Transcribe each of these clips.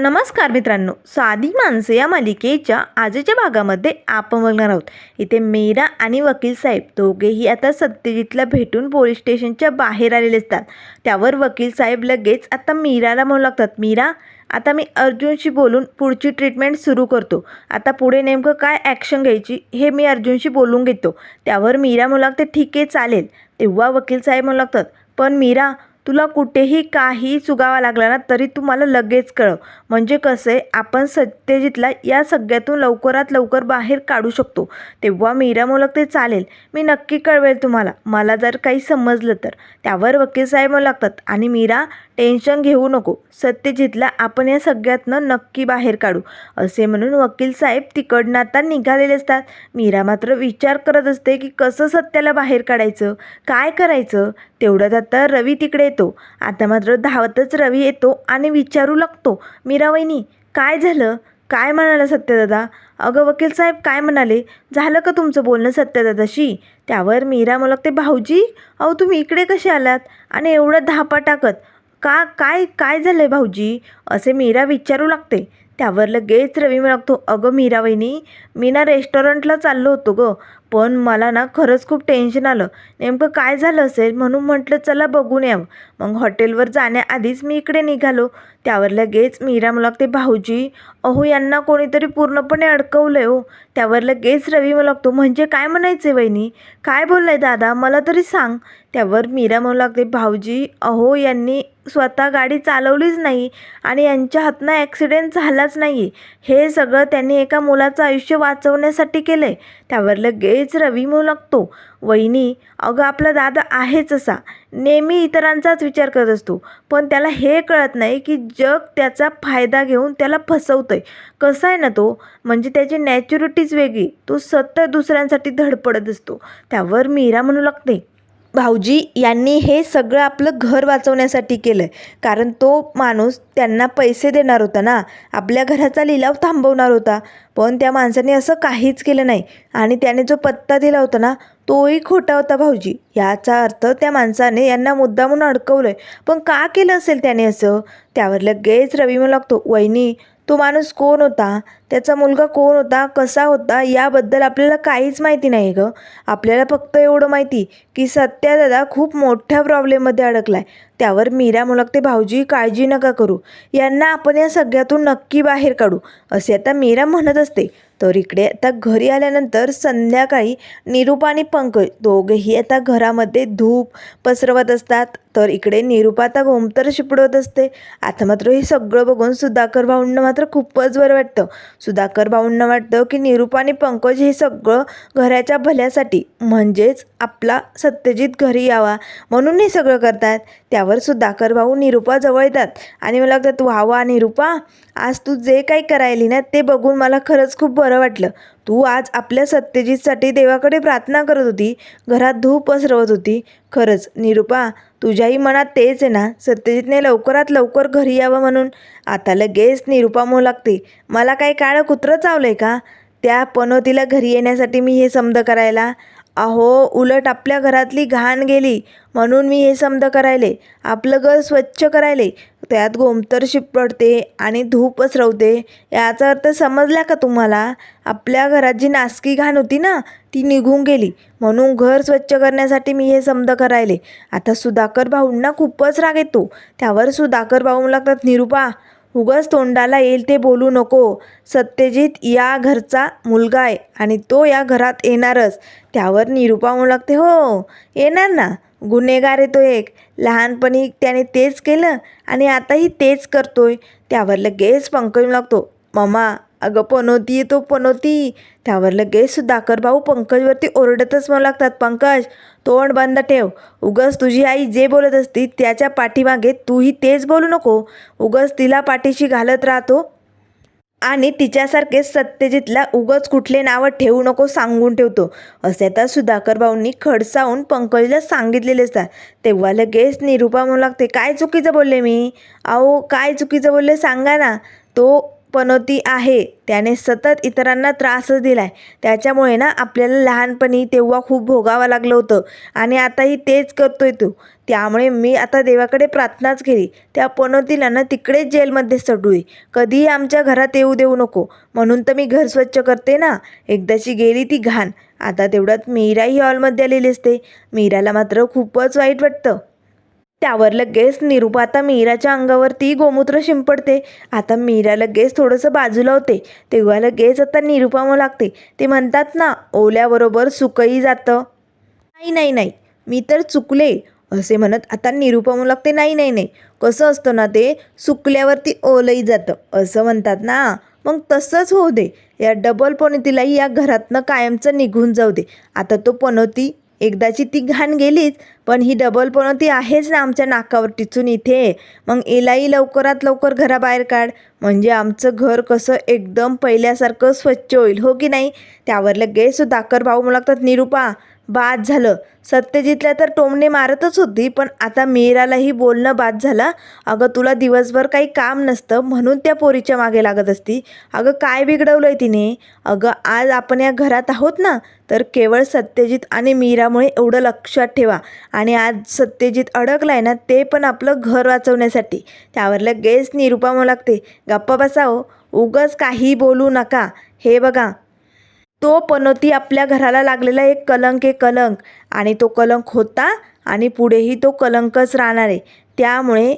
नमस्कार मित्रांनो साधी माणसं या मालिकेच्या आजच्या भागामध्ये आपण बघणार आहोत. इथे मीरा आणि वकील साहेब दोघेही आता सत्यजितला भेटून पोलीस स्टेशनच्या बाहेर आलेले असतात त्यावर वकील साहेब लगेच आता मीराला म्हणू लागतात मीरा आता मी अर्जुनशी बोलून पुढची ट्रीटमेंट सुरू करतो. आता पुढे नेमकं काय ॲक्शन घ्यायची हे मी अर्जुनशी बोलून घेतो. त्यावर मीरा म्हणू लागते ठीक आहे चालेल. तेव्हा वकील साहेब म्हणू लागतात पण मीरा तुला कुठेही काही चुगावा लागला ना तरी तू मला लगेच कळव. म्हणजे कसं आहे आपण सत्यजितला या सगळ्यातून लवकरात लवकर बाहेर काढू शकतो. तेव्हा मीरा मुलक ते चालेल. मी नक्की कळवेल तुम्हाला. मला जर काही समजलं तर. त्यावर वकील साहेब म्हणू लागतात आणि मीरा टेन्शन घेऊ नको. सत्यजितला आपण या सगळ्यातनं नक्की बाहेर काढू. असे म्हणून वकील साहेब तिकडनं आता निघालेले असतात. मीरा मात्र विचार करत असते की कसं सत्याला बाहेर काढायचं? काय करायचं? तेवढ्यात आता रवी तिकडे येतो. आता मात्र धावतच रवी येतो आणि विचारू लागतो. मीरा वहिनी काय झालं? काय म्हणाला सत्यदादा? अगं वकील साहेब काय म्हणाले? झालं का तुमचं बोलणं सत्यदादाशी? त्यावर मीरा मला ते भाऊजी अहो तुम्ही इकडे कसे आलात? आणि एवढं धापा टाकत. का काय काय झालं आहे भाऊजी? असे मीरा विचारू लागते. त्यावर लगेच रवी लागतो अगं मीरा वहिनी मी ना रेस्टॉरंटला चाललो होतो गं पण मला ना खरंच खूप टेन्शन आलं. नेमकं काय झालं असेल म्हणून म्हटलं चला बघून यावं. मग हॉटेलवर जाण्याआधीच मी इकडे निघालो. त्यावर लगेच मीरा मला लागते भाऊजी अहो यांना कोणीतरी पूर्णपणे अडकवलं आहे हो. त्यावर लगेच रवी मला लागतो म्हणजे काय म्हणायचे वहिनी? काय बोललाय दादा? मला तरी सांग. त्यावर मीरा म्हणू लागते भाऊजी अहो यांनी स्वतः गाडी चालवलीच नाही आणि यांच्या हातनं ॲक्सिडेंट झालाच नाही. हे सगळं त्यांनी एका मुलाचं आयुष्य वाचवण्यासाठी केलं आहे त्यावर लगेच रवी म्हणू लागतो वहिनी अगं आपला दादा आहेच असा. नेहमी इतरांचाच विचार करत असतो. पण त्याला हे कळत नाही की जग त्याचा फायदा घेऊन त्याला फसवतं आहे कसा आहे ना तो? म्हणजे त्याची नॅच्युरिटीच वेगळी. तो सतत दुसऱ्यांसाठी धडपडत असतो. त्यावर मीरा म्हणू लागते भाऊजी यांनी हे सगळं आपलं घर वाचवण्यासाठी केलं आहे कारण तो माणूस त्यांना पैसे देणार होता ना. आपल्या घराचा लिलाव थांबवणार होता. पण त्या माणसाने असं काहीच केलं नाही. आणि त्याने जो पत्ता दिला होता ना तोही खोटा होता भाऊजी. याचा अर्थ त्या माणसाने यांना मुद्दामून अडकवलं आहे पण का केलं असेल त्याने असं? त्यावर लगेच रवी म्हणू लागतो वहिनी तो माणूस कोण होता? त्याचा मुलगा कोण होता? कसा होता? याबद्दल आपल्याला काहीच माहिती नाही गं. आपल्याला फक्त एवढं माहिती की सत्यादादा खूप मोठ्या प्रॉब्लेममध्ये अडकला आहे त्यावर मीरा मुलगते भाऊजी काळजी नका करू. यांना आपण या सगळ्यातून नक्की बाहेर काढू. असे आता मीरा म्हणत असते. तर इकडे आता घरी आल्यानंतर संध्याकाळी निरूप आणि पंकज दोघेही आता घरामध्ये धूप पसरवत असतात. तर इकडे निरूपा आता घोमतर शिपडवत असते. आता मात्र हे सगळं बघून सुधाकर भाऊंना मात्र खूपच बरं वाटतं. सुधाकर भाऊंना वाटतं की निरूपा आणि पंकज हे सगळं घराच्या भल्यासाठी म्हणजेच आपला सत्यजित घरी यावा म्हणून हे सगळं करतात. त्यावर सुधाकर भाऊ निरूपाजवळ येतात आणि मला लागतात व्हावा निरूपा आज तू जे काही करायली ना ते बघून मला खरंच खूप बरं वाटलं. तू आज आपल्या सत्यजितसाठी देवाकडे प्रार्थना करत होती घरात धूप पसरवत होती. खरंच निरूपा तुझ्याही मनात तेच आहे ना सत्यजितने लवकरात लवकर घरी यावं म्हणून. आता लगेच निरूपा म्हणू लागते मला काही काळं कुत्रं चावलं आहे का? त्या पनोतीला घरी येण्यासाठी मी हे समद करायला अहो उलट आपल्या घरातली घाण गेली. म्हणून मी हे समद करायले. आपलं घर स्वच्छ करायले. त्यात गोमतर शिपडते आणि धूप पसरवते. याचा अर्थ समजला का तुम्हाला? आपल्या घरात जी नासकी घाण होती ना ती निघून गेली. म्हणून घर स्वच्छ करण्यासाठी मी हे समद करायले. आता सुधाकर भाऊंना खूपच राग येतो. त्यावर सुधाकर भाऊ लागतात निरूपा उगाच तोंडाला येईल ते बोलू नको. सत्यजित या घरचा मुलगा आहे आणि तो या घरात येणारच. त्यावर निरूपा म्हणू लागते हो येणार ना? गुन्हेगार आहे तो एक. लहानपणी त्याने तेच केलं आणि आताही तेच करतोय. त्यावर लगेच पंकज लागतो. मम्मा अगं पनोती तो पनोती. त्यावर लगेच सुधाकर भाऊ पंकजवरती ओरडतच म्हणू लागतात पंकज तोंड बंद ठेव. उगस तुझी आई जे बोलत असती त्याच्या पाठीमागे तूही तेच बोलू नको. उगस तिला पाठीशी घालत राहतो. आणि तिच्यासारखे सत्यजितला उगच कुठले नावं ठेवू नको सांगून ठेवतो. असे आता सुधाकर भाऊंनी खडसावून पंकजला सांगितलेले असतात. तेव्हा लगेच निरूपा म्हणू लागते काय चुकीचं बोलले मी? अहो काय चुकीचं बोलले सांगा ना. तो पनोती आहे. त्याने सतत इतरांना त्रासच दिला आहे त्याच्यामुळे ना आपल्याला लहानपणी तेव्हा खूप भोगावं लागलं होतं. आणि आताही तेच करतोय तो. त्यामुळे मी आता देवाकडे प्रार्थनाच केली. त्या पनोतीला ना तिकडेच जेलमध्ये चढूय कधीही आमच्या घरात येऊ देऊ नको. म्हणून तर मी घर स्वच्छ करते ना. एकदाची गेली ती घाण. आता तेवढ्यात मीराही हॉलमध्ये आलेली असते. मीराला मात्र खूपच वाईट वाटतं. त्यावर लगेच निरूपा आता मीराच्या अंगावरती गोमूत्र शिंपडते. आता मीरा लगेच थोडंसं बाजूला होते तेव्हा लगेच आता निरूपा लागते. ते म्हणतात ना ओल्याबरोबर सुकही जातं. नाही नाही नाही मी तर चुकले असे म्हणत आता निरूपा लागते. नाही नाही नाही कसं असतं ना ते सुकल्यावरती ओलंही जातं. असं म्हणतात ना. मग तसंच होऊ दे. या डबल पनोतीलाही या घरातनं कायमचं निघून जाऊ दे. आता तो पनोती एकदाची ती घाण गेलीच पण ही डबल पनोती आहेच ना आमच्या नाकावर टिचून इथे. मग एलाही लवकरात लवकर घराबाहेर काढ. म्हणजे आमचं घर कसं एकदम पहिल्यासारखं स्वच्छ होईल हो की नाही? त्यावर लगेच सुधाकर भाऊ मला लागतात निरूपा बाद झालं. सत्यजितला तर टोमणे मारतच होती पण आता मीरालाही बोलणं बाद झालं. अगं तुला दिवसभर काही काम नसतं म्हणून त्या पोरीच्या मागे लागत असती. अगं काय बिघडवलं आहे तिने? अगं आज आपण या घरात आहोत ना तर केवळ सत्यजित आणि मीरामुळे एवढं लक्षात ठेवा. आणि आज सत्यजित अडकला आहे ना ते पण आपलं घर वाचवण्यासाठी. त्यावर लगेच निरूपा मग लागते गप्पा बसाओ हो. उगच काही बोलू नका. हे बघा तो पनोती आपल्या घराला लागलेला एक कलंक आहे कलंक. आणि तो कलंक होता आणि पुढेही तो कलंकच राहणार आहे. त्यामुळे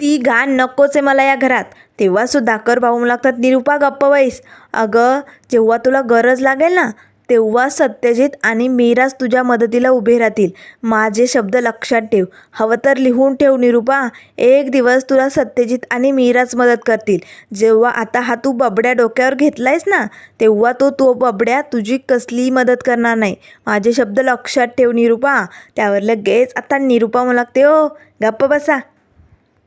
ती घाण नकोच आहे मला या घरात. तेव्हा सुद्धा भाऊ लागतात निरूपा गप्प बैस. अगं जेव्हा तुला गरज लागेल ना तेव्हा सत्यजित आणि मीराच तुझ्या मदतीला उभे राहतील. माझे शब्द लक्षात ठेव. हवं तर लिहून ठेव निरूपा. एक दिवस तुला सत्यजित आणि मीराच मदत करतील. जेव्हा आता हा तू बबड्या डोक्यावर घेतलायस ना तेव्हा तो तो बबड्या तुझी कसलीही मदत करणार नाही. माझे शब्द लक्षात ठेव निरूपा. त्यावर लगेच आता निरूपा मला लागते ओ गप्प बसा.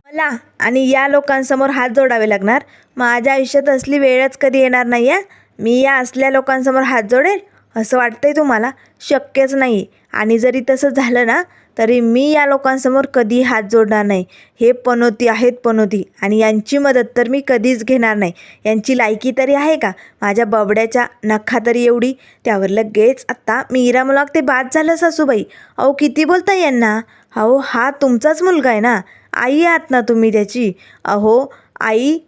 मला आणि या लोकांसमोर हात जोडावे लागणार. माझ्या आयुष्यात असली वेळच कधी येणार नाही आहे मी या असल्या लोकांसमोर हात जोडेल. असं वाटतंय तुम्हाला? शक्यच नाही. आणि जरी तसं झालं ना तरी मी या लोकांसमोर कधी हात जोडणार नाही. हे पनोती आहेत पनोती. आणि यांची मदत तर मी कधीच घेणार नाही. यांची लायकी तरी आहे का? माझ्या बबड्याच्या नखा तरी एवढी. त्यावर लगेच आत्ता मीरा मुलाक ते बाद झालं सासूबाई. अहो किती बोलता यांना? अहो हा तुमचाच मुलगा आहे ना? आई आहात ना तुम्ही त्याची? अहो आई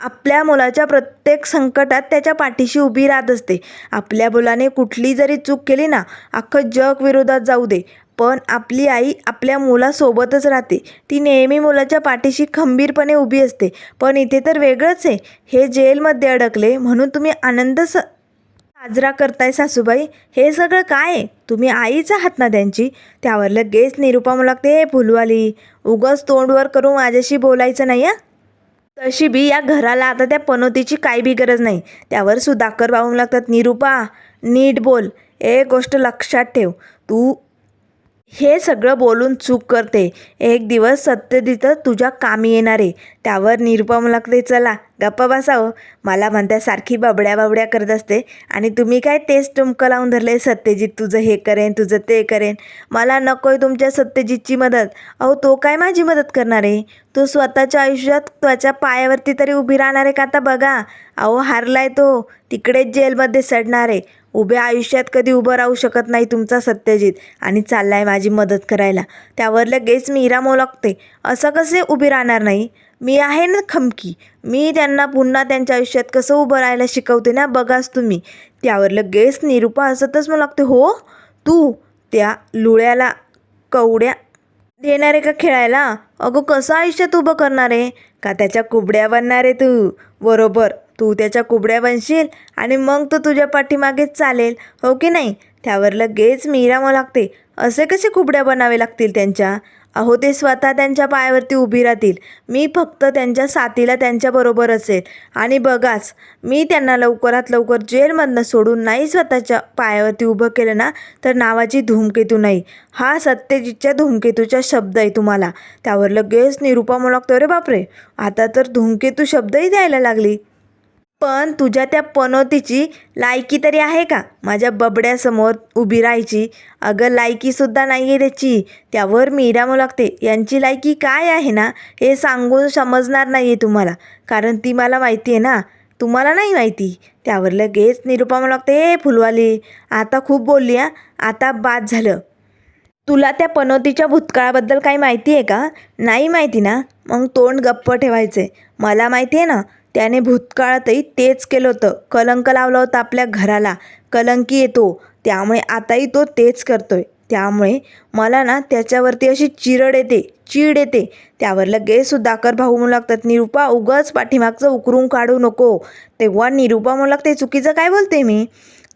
आपल्या मुलाच्या प्रत्येक संकटात त्याच्या पाठीशी उभी राहत असते. आपल्या मुलाने कुठली जरी चूक केली ना अख्खं जग विरोधात जाऊ दे. पण आपली आई आपल्या मुलासोबतच राहते. ती नेहमी मुलाच्या पाठीशी खंबीरपणे उभी असते. पण इथे तर वेगळंच आहे. हे जेलमध्ये अडकले म्हणून तुम्ही आनंद स साजरा करताय सासूबाई. हे सगळं काय? आहे तुम्ही आईच आहात ना त्यांची? त्यावर लगेच निरूपा मला लागते "हे फुलवाली उगाच तोंडवर करून माझ्याशी बोलायचं नाही या तशी बी या घराला आता त्या पनोतीची काही बी गरज नाही. त्यावर सुधाकर वाहून लागतात. निरूपा नीट बोल. एक गोष्ट लक्षात ठेव. तू हे सगळं बोलून चूक करते. एक दिवस सत्यजित तुझ्या कामी येणार. आहे त्यावर निरुपम लागते चला गप्पा बसावं हो. मला म्हणत्या सारखी बबड्या बबड्या करत असते. आणि तुम्ही काय तेच टुमकं लावून धरले? सत्यजित तुझं हे करेन तुझं ते करेन. मला नकोय तुमच्या सत्यजितची मदत. अहो तो काय माझी मदत करणार आहे? तो स्वतःच्या आयुष्यात त्याच्या पायावरती तरी उभी राहणार आहे का आता बघा. अहो हारलाय तो. तिकडेच जेलमध्ये सडणार आहे. उभ्या आयुष्यात कधी उभं राहू शकत नाही तुमचा सत्यजित आणि चाललाय माझी मदत करायला. त्यावर लगेच मीरा लागते असं कसे उभी राहणार नाही? मी आहे ना खमकी. मी त्यांना पुन्हा त्यांच्या आयुष्यात कसं उभं राहायला शिकवते ना बघाच तुम्ही. त्यावर लगेच निरूपा असतच मला लागते हो? तू? त्या लुळ्याला कवड्या देणार आहे का खेळायला? अगं कसं आयुष्यात उभं करणार आहे? का त्याच्या कुबड्या बनणार आहे तू? बरोबर. तू त्याच्या कुबड्या बनशील आणि मग तो तुझ्या पाठीमागेच चालेल हो की नाही? त्यावर लगेच मीरा लागते. असे कसे कुबड्या बनावे लागतील त्यांच्या? अहो ते स्वतः त्यांच्या पायावरती उभी राहतील. मी फक्त त्यांच्या साथीला त्यांच्याबरोबर असेल. आणि बघाच मी त्यांना लवकरात लवकर जेलमधनं सोडून नाही स्वतःच्या पायावरती उभं केलं ना तर नावाची धूमकेतू नाही. हा सत्यजितच्या धूमकेतूचा शब्द आहे तुम्हाला. त्यावर लगेच निरूपा मला लागतो अरे बापरे! आता तर धूमकेतू शब्दही द्यायला लागली. पण तुझ्या त्या पनोतीची लायकी तरी आहे का? माझ्या बबड्यासमोर उभी राहायची. अगं लायकीसुद्धा नाही आहे त्याची. त्यावर मीरा लागते यांची लायकी काय आहे ना हे सांगून समजणार नाही आहे तुम्हाला. कारण ती मला माहिती आहे ना. तुम्हाला नाही माहिती. त्यावर लगेच निरुपा लागते हे फुलवाली आता खूप बोलली हा? आता बाद झालं. तुला त्या पनोतीच्या भूतकाळाबद्दल काही माहिती आहे का? नाही माहिती ना. मग तोंड गप्प ठेवायचे मला माहिती आहे ना त्याने भूतकाळातही तेच केलं होतं. कलंक लावला होता आपल्या घराला. कलंकी येतो. त्यामुळे आताही तो तेच करतोय. त्यामुळे मला ना त्याच्यावरती अशी चिरड येते. चीड येते. त्यावर लगेच सुधाकर भाऊ म्हणू लागतात निरुपा उगाच पाठीमागचं उकरून काढू नको. तेव्हा निरुपा म्हणू लागते चुकीचं काय बोलते मी?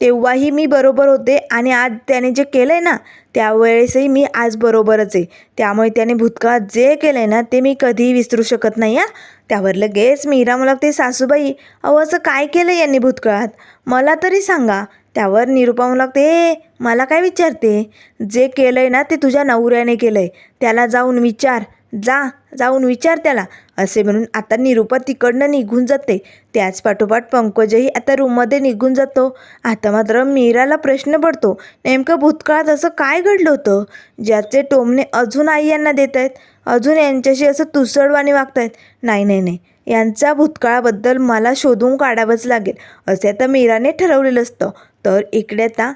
तेव्हाही मी बरोबर होते आणि आज त्याने जे केलं आहे ना त्यावेळेसही मी आज बरोबरच आहे. त्यामुळे त्याने भूतकाळात जे केलं आहे ना ते मी कधीही विसरू शकत नाही हां. त्यावर लगेच मीरा मला ते सासूबाई अहो असं काय केलं यांनी भूतकाळात? मला तरी सांगा. त्यावर निरुपा म्हणू लागते मला काय विचारते? जे केलं आहे ना ते तुझ्या नवऱ्याने केलं आहे त्याला जाऊन विचार. जा जाऊन विचार त्याला. असे म्हणून आता निरुपा तिकडनं निघून जाते. त्याच पाठोपाठ पंकजही आता रूममध्ये निघून जातो. आता मात्र मीराला प्रश्न पडतो नेमकं भूतकाळात असं काय घडलं होतं? ज्याचे टोमणे अजून आई यांना देत आहेत अजून यांच्याशी असं तुसळवाणी वागतायत नाही नाही नाही. यांचा भूतकाळाबद्दल मला शोधून काढावंच लागेल. असे आता मीराने ठरवलेलं असतं. तर इकडे आता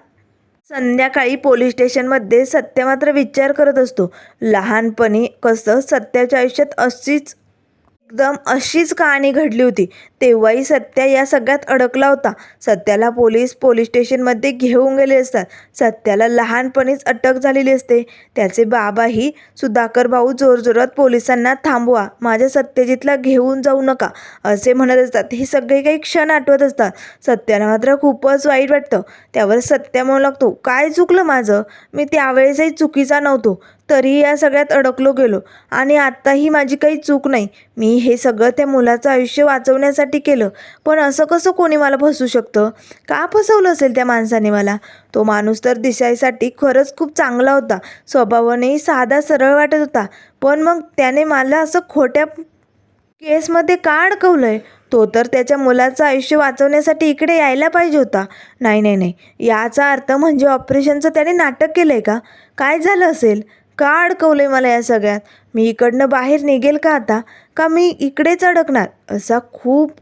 संध्याकाळी पोलीस स्टेशनमध्ये सत्य मात्र विचार करत असतो. लहानपणी कसं सत्याच्या आयुष्यात अशीच एकदम अशीच कहाणी घडली होती. तेव्हाही सत्या या सगळ्यात अडकला होता. सत्याला पोलीस पोलीस स्टेशनमध्ये घेऊन गेले असतात. सत्याला लहानपणीच अटक झालेली असते. त्याचे बाबाही सुधाकर भाऊ जोरजोरात पोलिसांना थांबवा माझ्या सत्यजितला घेऊन जाऊ नका असे म्हणत असतात. हे सगळे काही क्षण आठवत असतात. सत्याला मात्र खूपच वाईट वाटतं. त्यावर सत्या म्हणू लागतो काय चुकलं माझं? मी त्यावेळेसही चुकीचा नव्हतो. तरीही या सगळ्यात अडकलो गेलो. आणि आत्ताही माझी काही चूक नाही. मी हे सगळं त्या मुलाचं आयुष्य वाचवण्यासाठी केलं. पण असं कसं कोणी मला फसू शकतं? का फसवलं असेल त्या माणसाने मला? तो माणूस तर दिसायसाठी खरंच खूप चांगला होता. स्वभावानेही साधा सरळ वाटत होता. पण मग त्याने मला असं खोट्या केसमध्ये का अडकवलं आहे तो तर त्याच्या मुलाचं आयुष्य वाचवण्यासाठी इकडे यायला पाहिजे होता. नाही नाही नाही. याचा अर्थ म्हणजे ऑपरेशनचं त्याने नाटक केलं आहे का? काय झालं असेल? का अडकवलं आहे मला या सगळ्यात? मी इकडनं बाहेर निघेल का आता? का मी इकडेच अडकणार? असा खूप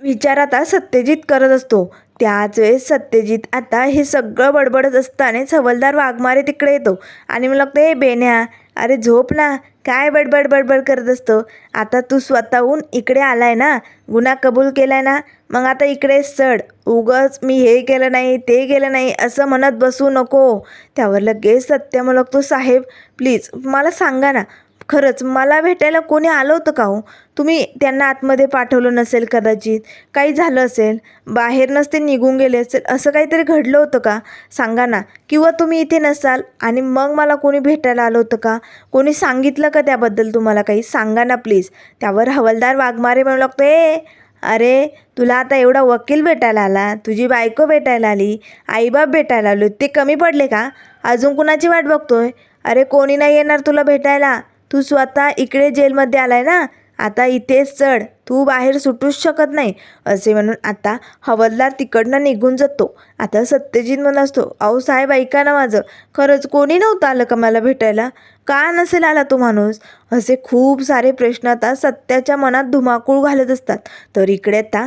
विचार आता सत्यजित करत असतो. त्याच वेळेस सत्यजित आता हे सगळं बडबडत असतानाच हवलदार वाघमारे तिकडे येतो. आणि मला लागतं हे बेन्या अरे झोप ना. काय बडबड बडबड करत असतो? आता तू स्वतःहून इकडे आलाय ना? गुन्हा कबूल केलाय ना? मग आता इकडे चढ. उगच मी हे केलं नाही ते केलं नाही असं म्हणत बसू नको. त्यावर लगेच सत्य मला लागतो साहेब. प्लीज मला सांगा ना. खरंच मला भेटायला कोणी आलं होतं का हो? तुम्ही त्यांना आतमध्ये पाठवलं नसेल कदाचित? काही झालं असेल? बाहेर नसते निघून गेले असेल? असं काहीतरी घडलं होतं का? सांगा ना. किंवा तुम्ही इथे नसाल आणि मग मला कोणी भेटायला आलं होतं का? कोणी सांगितलं का त्याबद्दल तुम्हाला काही? सांगा ना प्लीज. त्यावर हवालदार वाघमारे म्हणू लागतो ए अरे तुला आता एवढा वकील भेटायला आला तुझी बायको भेटायला आली आईबाप भेटायला आलो ते कमी पडले का? अजून कुणाची वाट बघतोय? अरे कोणी नाही येणार तुला भेटायला. तू स्वतः इकडे जेलमध्ये आलाय ना? आता इथेच चढ. तू बाहेर सुटूच शकत नाही असे म्हणून आता हवलदार तिकडनं निघून जातो. आता सत्यजित म्हणत असतो अहो साहेब ऐका ना माझं. खरंच कोणी नव्हतं आलं का मला भेटायला? का नसेल आला तो माणूस? असे खूप सारे प्रश्न आता सत्याच्या मनात धुमाकूळ घालत असतात. तर इकडे आता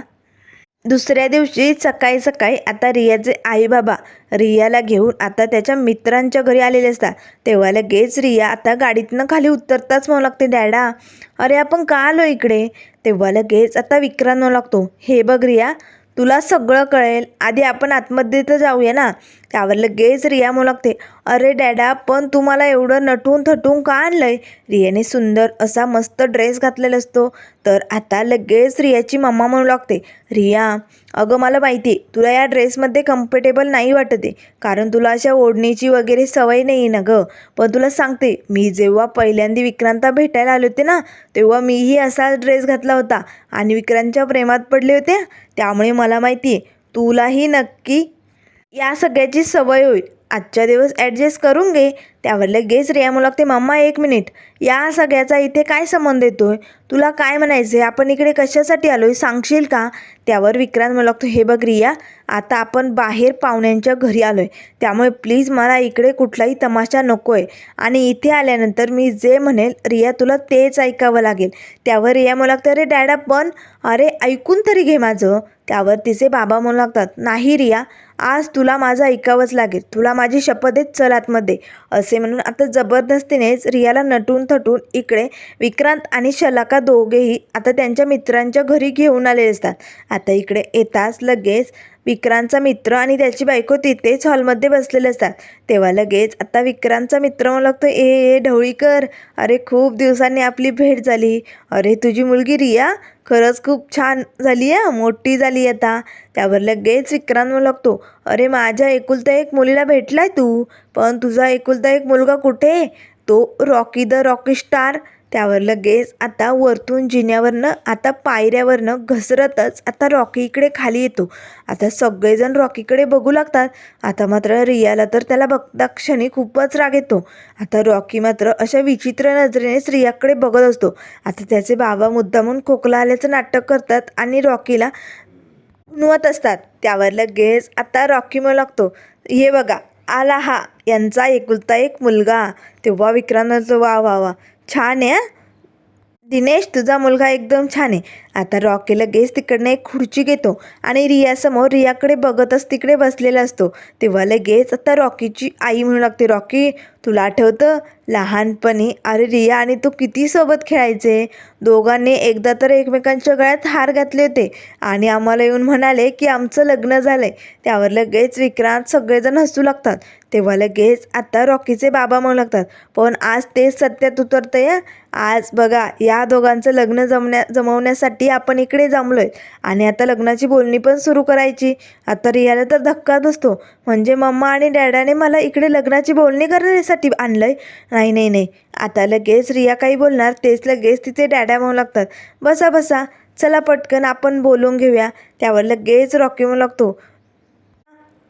दुसऱ्या दिवशी सकाळी सकाळी आता रियाचे आई बाबा रियाला घेऊन आता त्याच्या मित्रांच्या घरी आलेले असतात. तेव्हा लगेच रिया आता गाडीतनं खाली उतरताच म्हणू लागते डॅडा अरे आपण का आलो इकडे? तेव्हा लगेच आता विक्रांत म्हणू लागतो हे बघ रिया तुला सगळं कळेल. आधी आपण आतमध्ये तर जाऊया ना. त्यावर लगेच रिया म्हणू लागते अरे डॅडा पण तू मला एवढं नटून थटून का आणलंय? रियाने सुंदर असा मस्त ड्रेस घातलेला असतो. तर आता लगेच रियाची मम्मा म्हणू लागते रिया अगं मला माहिती आहे तुला या ड्रेसमध्ये कम्फर्टेबल नाही वाटते कारण तुला अशा ओढणीची वगैरे सवय नाही आहे ना गं. पण तुला सांगते मी जेव्हा पहिल्यांदा विक्रांता भेटायला आले होते ना तेव्हा मीही असा ड्रेस घातला होता आणि विक्रांतच्या प्रेमात पडले होते त्यामुळे मला माहिती आहे तुलाही नक्की या सगळ्याची सवय होईल. आजच्या दिवस ॲडजस्ट करून घे. त्यावर लगेच रिया म्हणू लागते मम्मा एक मिनिट या सगळ्याचा इथे काय संबंध येतो आहे तुला काय म्हणायचं आहे आपण इकडे कशासाठी आलो आहे सांगशील का? त्यावर विक्रांत मला लागतो हे बघ रिया आता आपण बाहेर पाहुण्यांच्या घरी आलोय. त्यामुळे प्लीज मला इकडे कुठलाही तमाशा नको आहे आणि इथे आल्यानंतर मी जे म्हणेल रिया तुला तेच ऐकावं लागेल. त्यावर रिया मला लागतं अरे डॅडा पण अरे ऐकून तरी घे माझं. त्यावर तिचे बाबा म्हणू लागतात नाही रिया आज तुला माझं ऐकावंच लागेल. तुला माझी शपथ आहे चल आतमध्ये असे म्हणून आता जबरदस्तीनेच रियाला नटून थटून इकडे विक्रांत आणि शलाका दोघेही आता त्यांच्या मित्रांच्या घरी घेऊन आले असतात. आता इकडे येताच लगेच विक्रांतचा मित्र आणि त्याची बायको तिथेच हॉलमध्ये बसलेले असतात. तेव्हा लगेच आता विक्रांतचा मित्र म्हणू लागतो ए ए ढवळीकर अरे खूप दिवसांनी आपली भेट झाली. अरे तुझी मुलगी रिया? खरंच खूप छान झाली आहे मोठी झाली आता. त्यावर लगेच विक्रांत म्हणू लागतो अरे माझ्या एकुलता एक मुलीला भेटलाय तू. पण तुझा एकुलता एक मुलगा कुठे? तो रॉकी द रॉकी स्टार. त्यावर लगेच आता वरतून जिन्यावरनं आता पायऱ्यावरनं घसरतच आता रॉकी इकडे खाली येतो. आता सगळेजण रॉकीकडे बघू लागतात. आता मात्र रियाला तर त्याला बघता क्षणी खूपच राग येतो. आता रॉकी मात्र अशा विचित्र नजरेने रियाकडे बघत असतो. आता त्याचे बाबा मुद्दामून खोकला आल्याचं नाटक करतात आणि रॉकीला नुवत असतात. त्यावर लगेच आता रॉकी मग लागतो. हे बघा आला हा. यांचा एकुलता एक मुलगा. तेव्हा विक्रांतचं वा वा वा छान आहे दिनेश तुझा मुलगा एकदम छान आहे. आता रॉकी लगेच तिकडनं एक खुर्ची घेतो आणि रियासमोर रियाकडे बघतच तिकडे बसलेला असतो. तेव्हा लगेच आता रॉकीची आई म्हणू लागते रॉकी तुला आठवतं? लहानपणी अरे रिया आणि तू किती सोबत खेळायचे? दोघांनी एकदा तर एकमेकांच्या गळ्यात हार घातले होते आणि आम्हाला येऊन म्हणाले की आमचं लग्न झालंय. त्यावर लगेच विक्रांत सगळेजण हसू लागतात. तेव्हा लगेच आता रॉकीचे बाबा म्हणू लागतात. पण आज तेच सत्यात उतरतं या आज बघा या दोघांचं लग्न जमण्या जमवण्यासाठी आपण इकडे जमलो आहे आणि आता लग्नाची बोलणी पण सुरू करायची. आता रियाला तर धक्का बसतो. म्हणजे मम्मा आणि डॅडाने मला इकडे लग्नाची बोलणी करण्यासाठी आणलं आहे नाही नाही नाही. आता लगेच रिया काही बोलणार तेच लगेच तिचे डॅडा म्हणू लागतात. बसा बसा. चला पटकन आपण बोलून घेऊया. त्यावर लगेच रॉकी म्हणू लागतो.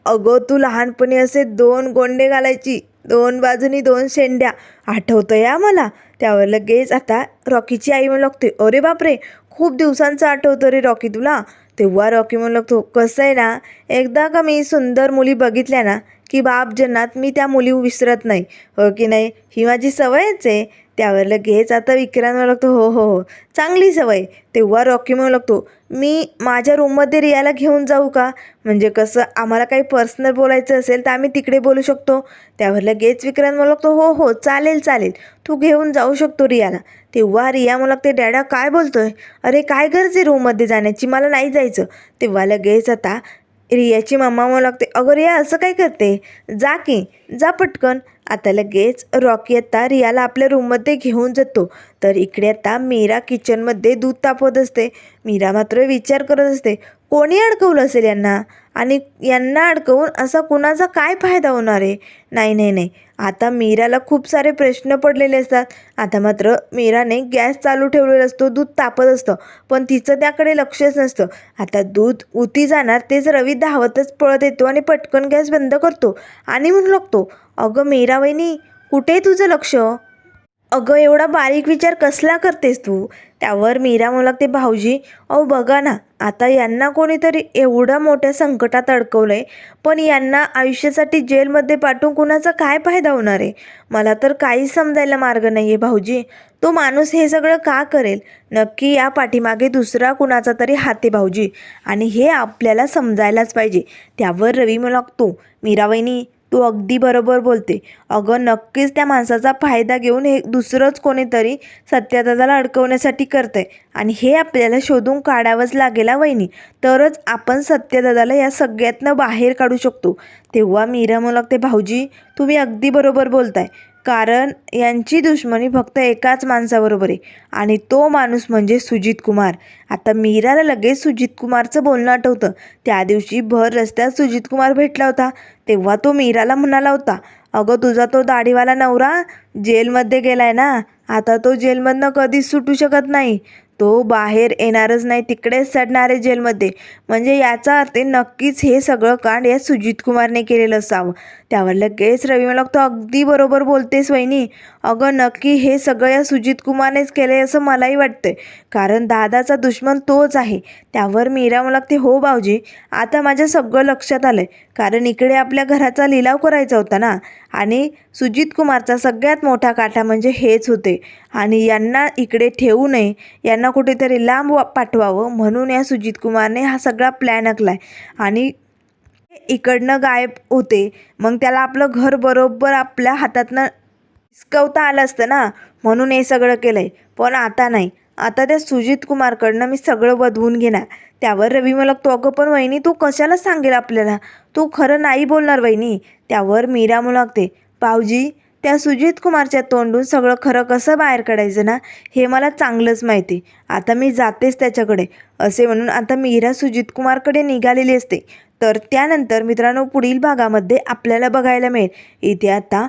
अगं तू लहानपणी असे दोन गोंडे घालायची दोन बाजूनी दोन शेंड्या. आठवतं या मला? त्यावर लगेच आता रॉकीची आई म्हणू लागते अरे बापरे खूप दिवसांचं आठवतं रे रॉकी तुला. तेव्हा रॉकी म्हणू लागतो कसं आहे ना एकदा का मी सुंदर मुली बघितल्या ना की बाप जन्नात मी त्या मुली विसरत नाही. हो की नाही? ही माझी सवयच आहे. त्यावर लगेच आता विक्रांत म्हणू लागतो हो हो हो चांगली सवय. तेव्हा रॉकी म्हणू लागतो मी माझ्या रूममध्ये रियाला घेऊन जाऊ का? म्हणजे कसं आम्हाला काही पर्सनल बोलायचं असेल तर आम्ही तिकडे बोलू शकतो. त्यावर लगेच विक्रांत म्हणू लागतो हो हो चालेल चालेल तू घेऊन जाऊ शकतो रियाला. तेव्हा रिया म्हणू लागते डॅडा काय बोलतोय? अरे काय गरज आहे रूममध्ये जाण्याची? मला नाही जायचं. तेव्हा लगेच आता रियाची मम्मा म्हणू लागते अगं रिया असं काय करते? जा की जा पटकन. आता लगेच रॉकी आता रियाला आपल्या रूममध्ये घेऊन जातो. तर इकडे आता मीरा किचनमध्ये दूध तापवत असते. मीरा मात्र विचार करत असते कोणी अडकवलं असेल यांना? आणि यांना अडकवून असा कुणाचा काय फायदा होणार आहे? नाही नाही नाही. आता मीराला खूप सारे प्रश्न पडलेले असतात. आता मात्र मीराने गॅस चालू ठेवलेला असतो दूध तापत असतं पण तिचं त्याकडे लक्षच नसतं. आता दूध उती जाणार तेच रवी धावतच पळत येतो आणि पटकन गॅस बंद करतो आणि म्हणू लागतो. अगं मीरा वहिनी कुठे आहे तुझं लक्ष? अगं एवढा बारीक विचार कसला करतेस तू? त्यावर मीरा म्हणू लागते भाऊजी अहो बघा ना आता यांना कोणीतरी एवढ्या मोठ्या संकटात अडकवलं आहे पण यांना आयुष्यासाठी जेलमध्ये पाठवून कुणाचा काय फायदा होणार आहे? मला तर काहीच समजायला मार्ग नाही आहे भाऊजी. तो माणूस हे सगळं का करेल? नक्की या पाठीमागे दुसरा कुणाचा तरी हात आहे भाऊजी. आणि हे आपल्याला समजायलाच पाहिजे. त्यावर रवी मला लागतो मीराबाईनी तू अगदी बरोबर बोलते. अगं नक्कीच त्या माणसाचा फायदा घेऊन हे दुसरंच कोणीतरी सत्यदादाला अडकवण्यासाठी करतंय. आणि हे आपल्याला शोधून काढावंच लागेल वहिनी. तरच आपण सत्यदादाला या सगळ्यातनं बाहेर काढू शकतो. तेव्हा मीरा म्हणू लागते भाऊजी तुम्ही अगदी बरोबर बोलताय. कारण यांची दुश्मनी फक्त एकाच माणसाबरोबर आहे. आणि तो माणूस म्हणजे सुजित कुमार. आता मीराला लगेच सुजित कुमारचं बोलणं आठवतं. त्या दिवशी भर रस्त्यात सुजित कुमार भेटला होता. तेव्हा तो मीराला म्हणाला होता अगं तुझा तो दाढीवाला नवरा जेलमध्ये गेलाय ना. आता तो जेलमधनं कधीच सुटू शकत नाही. तो बाहेर येणारच नाही तिकडेच सडणार आहे जेलमध्ये. म्हणजे याचा अर्थ नक्कीच हे सगळं कांड या सुजित कुमारने केलेलं असावं. त्यावर लगेच रवी मला तो अगदी बरोबर बोलतेस वहिनी. अगं नक्की हे सगळं या सुजित कुमारनेच केलं आहे असं मलाही वाटतंय. कारण दादाचा दुश्मन तोच आहे. त्यावर मीरा मला ते हो भाऊजी आता माझ्या सगळं लक्षात आलं आहे कारण इकडे आपल्या घराचा लिलाव करायचा होता ना. आणि सुजित कुमारचा सगळ्यात मोठा काठा म्हणजे हेच होते. आणि यांना इकडे ठेवू नये यांना कुठेतरी लांब पाठवावं म्हणून या सुजित कुमारने हा सगळा प्लॅन आखलाय. आणि इकडनं गायब होते. मग त्याला आपलं घर बरोबर आपल्या हातातनं हिसकवता आलं असतं ना म्हणून हे सगळं केलं आहे पण आता नाही. आता त्या सुजित कुमारकडनं मी सगळं बदवून घेणार. त्यावर रवी मला तो अगं पण वहिनी तू कशाला सांगेल आपल्याला? तू खरं नाही बोलणार वहिनी. त्यावर मीरा मुलागते भाऊजी त्या सुजित कुमारच्या तोंडून सगळं खरं कसं बाहेर काढायचं ना हे मला चांगलंच माहिती. आता मी जातेच त्याच्याकडे. असे म्हणून आता मीरा सुजित कुमारकडे निघालेली असते. तर त्यानंतर मित्रांनो पुढील भागामध्ये आपल्याला बघायला मिळेल. इथे आता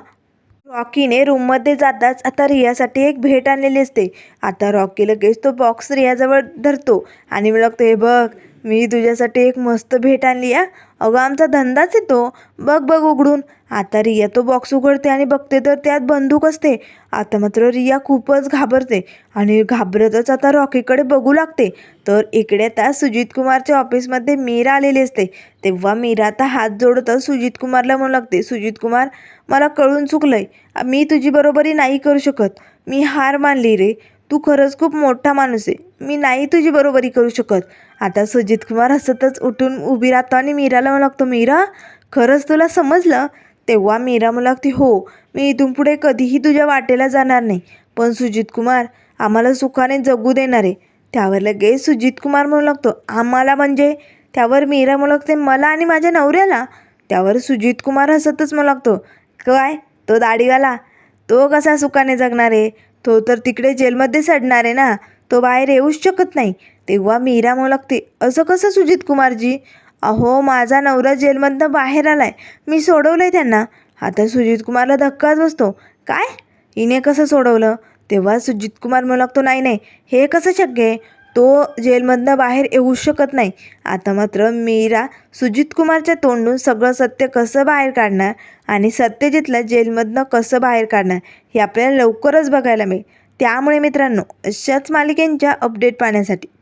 रॉकीने रूममध्ये जाताच आता रियासाठी एक भेट आणलेली असते. आता रॉकी लगेच तो बॉक्स रियाजवळ धरतो आणि मी लागतो हे बघ मी तुझ्यासाठी एक मस्त भेट आणली आहे अगं आमचा धंदाच येतो बघ बघ उघडून. आता रिया तो बॉक्स उघडते आणि बघते तर त्यात बंदूक असते. आता मात्र रिया खूपच घाबरते आणि घाबरतच आता रॉकीकडे बघू लागते. तर इकडे आता सुजित कुमारच्या ऑफिसमध्ये मीरा आलेली असते. तेव्हा मीरा आता हात जोडतच सुजित कुमारला म्हणू लागते सुजित कुमार मला कळून चुकलंय. मी तुझी बरोबरी नाही करू शकत. मी हार मानली रे. तू खरंच खूप मोठा माणूस आहे. मी नाही तुझी बरोबरी करू शकत. आता सुजित कुमार हसतच उठून उभी राहतो आणि मीराला म्हणू लागतो मीरा खरंच तुला समजलं? तेव्हा मीरा म्हणू लागते हो मी इथून पुढे कधीही तुझ्या वाटेला जाणार नाही. पण सुजित कुमार आम्हाला सुखाने जगू देणार आहे. त्यावर लगेच सुजित कुमार म्हणू लागतो आम्हाला म्हणजे? त्यावर मीरा म्हणू लागते मला आणि माझ्या नवऱ्याला? त्यावर सुजित कुमार हसतच म्हणू लागतो काय? तो दाढीवाला? तो कसा सुखाने जगणार आहे? तो तर तिकडे जेलमध्ये सडणार आहे ना? तो बाहेर येऊच शकत नाही. तेव्हा मीरा म्हणू लागते असं कसं सुजित कुमारजी? अहो माझा नवरा जेलमधनं बाहेर आलाय. मी सोडवलंय त्यांना. आता सुजित कुमारला धक्काच बसतो. काय? हिने कसं सोडवलं? तेव्हा सुजित कुमार म्हणू लागतो नाही नाही हे कसं शक्य आहे? तो जेलमधनं बाहेर येऊ शकत नाही. आता मात्र मीरा सुजित कुमारच्या तोंडून सगळं सत्य कसं बाहेर काढणार आणि सत्यजितला जेलमधनं कसं बाहेर काढणार हे आपल्याला लवकरच बघायला मिळेल. त्यामुळे मित्रांनो अशाच मालिकेंच्या अपडेट पाहण्यासाठी